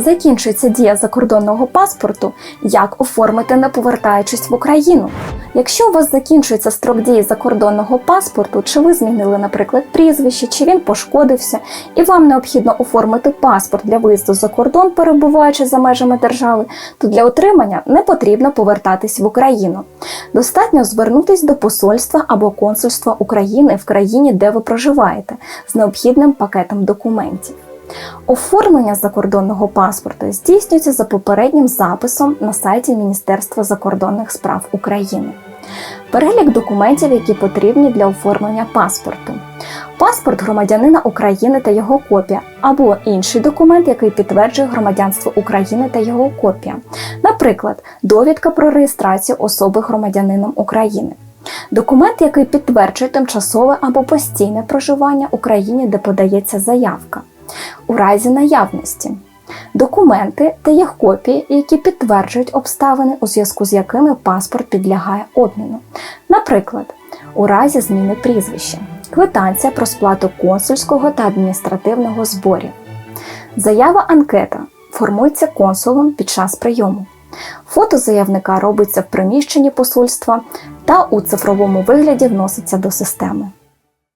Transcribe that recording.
Закінчується дія закордонного паспорту, як оформити, не повертаючись в Україну. Якщо у вас закінчується строк дії закордонного паспорту, чи ви змінили, наприклад, прізвище, чи він пошкодився, і вам необхідно оформити паспорт для виїзду за кордон, перебуваючи за межами держави, то для отримання не потрібно повертатись в Україну. Достатньо звернутись до посольства або консульства України в країні, де ви проживаєте, з необхідним пакетом документів. Оформлення закордонного паспорту здійснюється за попереднім записом на сайті Міністерства закордонних справ України. Перелік документів, які потрібні для оформлення паспорту. Паспорт громадянина України та його копія, або інший документ, який підтверджує громадянство України та його копія. Наприклад, довідка про реєстрацію особи громадянином України. Документ, який підтверджує тимчасове або постійне проживання в Україні, де подається заявка. У разі наявності документи та їх копії, які підтверджують обставини, у зв'язку з якими паспорт підлягає обміну. Наприклад, у разі зміни прізвища, квитанція про сплату консульського та адміністративного зборів. Заява анкета формується консулом під час прийому. Фото заявника робиться в приміщенні посольства та у цифровому вигляді вноситься до системи.